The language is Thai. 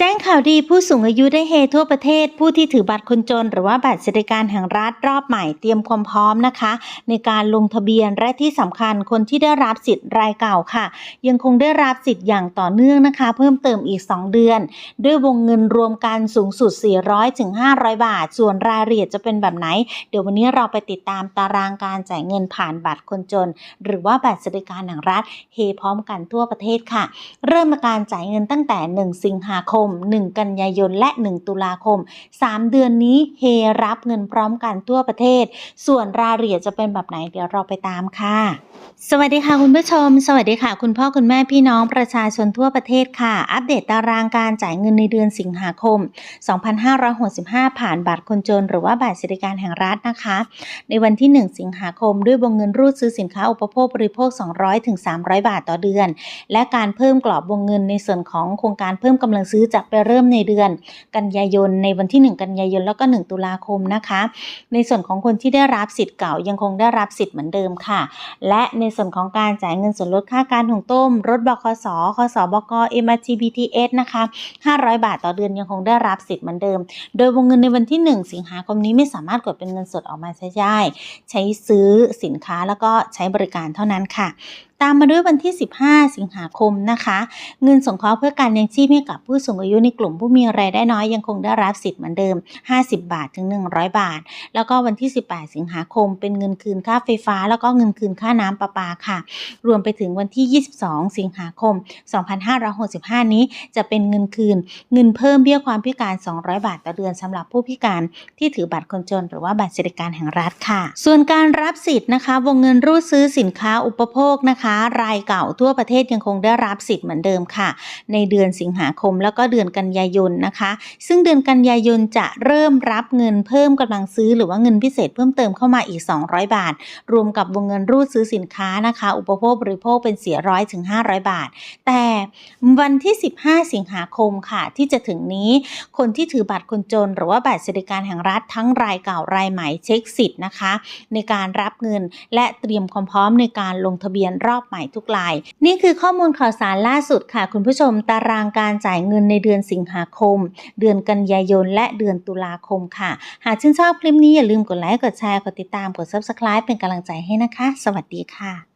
แจ้งข่าวดีผู้สูงอายุได้เฮทั่วประเทศ ผู้ที่ถือบัตรคนจน หรือว่าบัตรสวัสดิการแห่งรัฐรอบใหม่เตรียมความพร้อมนะคะ ในการลงทะเบียนและที่สำคัญคนที่ได้รับสิทธิ์รายเก่าค่ะ ยังคงได้รับสิทธิ์อย่างต่อเนื่องนะคะ เพิ่มเติมอีก 2 เดือน ด้วยวงเงินรวมกันสูงสุด 400ถึง500 บาท ส่วนรายละเอียดจะเป็นแบบไหน เดี๋ยววันนี้เราไปติดตามตารางการจ่ายเงินผ่านบัตรคนจน หรือว่าบัตรสวัสดิการแห่งรัฐเฮพร้อมกันทั่วประเทศค่ะ เริ่มการจ่ายเงินตั้งแต่ 1 สิงหาคม1 กันยายน และ 1 ตุลาคม 3 เดือนนี้เฮรับเงินพร้อมกันทั่วประเทศ ส่วนรายละเอียดจะเป็นแบบไหนเดี๋ยวเราไปตามค่ะ สวัสดีค่ะคุณผู้ชม สวัสดีค่ะ คุณพ่อคุณแม่พี่น้องประชาชนทั่วประเทศค่ะ อัปเดตตารางการจ่ายเงินในเดือนสิงหาคม 2565 ผ่านบัตรคนจน หรือว่าบัตรสวัสดิการแห่งรัฐนะคะ ในวันที่ 1 สิงหาคม ด้วยวงเงินรูดซื้อสินค้าอุปโภคบริโภค 200ถึง300 บาทต่อเดือน และการเพิ่มกรอบวงเงินในส่วนของโครงการเพิ่มกำลังซื้อจะไปเริ่มในเดือน กันยายนในวันที่ 1 กันยายนแล้วก็ 1 ตุลาคมนะคะ ในส่วนของคนที่ได้รับสิทธิ์เก่ายังคงได้รับสิทธิ์เหมือนเดิมค่ะ และในส่วนของการจ่ายเงินส่วนลดค่าการหุงต้ม รถบคสคสบก MRT BTS นะคะ 500 บาทต่อเดือนยังคงได้รับสิทธิ์เหมือนเดิม โดยวงเงินในวันที่ 1 สิงหาคมนี้ไม่สามารถกดเป็นเงินสดออกมาใช้ได้ใช้ซื้อสินค้าแล้วก็ใช้บริการเท่านั้นค่ะตามมาด้วยวันที่ 15 สิงหาคมนะคะ เงินสงเคราะห์เพื่อการเลี้ยงชีพให้กับผู้สูงอายุในกลุ่มผู้มีรายได้น้อยยังคงได้รับสิทธิ์เหมือนเดิม 50 บาทถึง 100 บาท แล้วก็วันที่ 18 สิงหาคม เป็นเงินคืนค่าไฟฟ้า แล้วก็เงินคืนค่าน้ำประปาค่ะ รวมไปถึงวันที่ 22 สิงหาคม 2565 นี้จะเป็นเงินคืน เงินเพิ่มเบี้ยความพิการ 200 บาทต่อเดือนสำหรับผู้พิการที่ถือบัตรคนจน หรือว่าบัตรสวัสดิการแห่งรัฐค่ะ ส่วนการรับสิทธิ์นะคะ วงเงินรูดซื้อสินค้าอุปโภคนะคะรายเก่าทั่วประเทศยังคงได้รับสิทธิ์เหมือนเดิมค่ะ ในเดือนสิงหาคมแล้วก็เดือนกันยายนนะคะ ซึ่งเดือนกันยายนจะเริ่มรับเงินเพิ่มกำลังซื้อหรือว่าเงินพิเศษเพิ่มเติมเข้ามาอีก 200 บาท รวมกับวงเงินรูดซื้อสินค้านะคะ อุปโภคบริโภคเป็น400ถึง500 บาท แต่วันที่ 15 สิงหาคมค่ะ ที่จะถึงนี้คนที่ถือบัตรคนจน หรือว่าบัตรสวัสดิการแห่งรัฐทั้งรายเก่ารายใหม่เช็คสิทธิ์นะคะ ในการรับเงินและเตรียมความพร้อมในการลงทะเบียนรอบอบใหม่ทุกราย นี่คือข้อมูลข่าวสารล่าสุดค่ะ คุณผู้ชมตารางการจ่ายเงินในเดือนสิงหาคม เดือนกันยายน และเดือนตุลาคมค่ะ หากชื่นชอบคลิปนี้อย่าลืมกดไลค์กดแชร์กดติดตามกด subscribe เป็นกำลังใจให้นะคะ สวัสดีค่ะ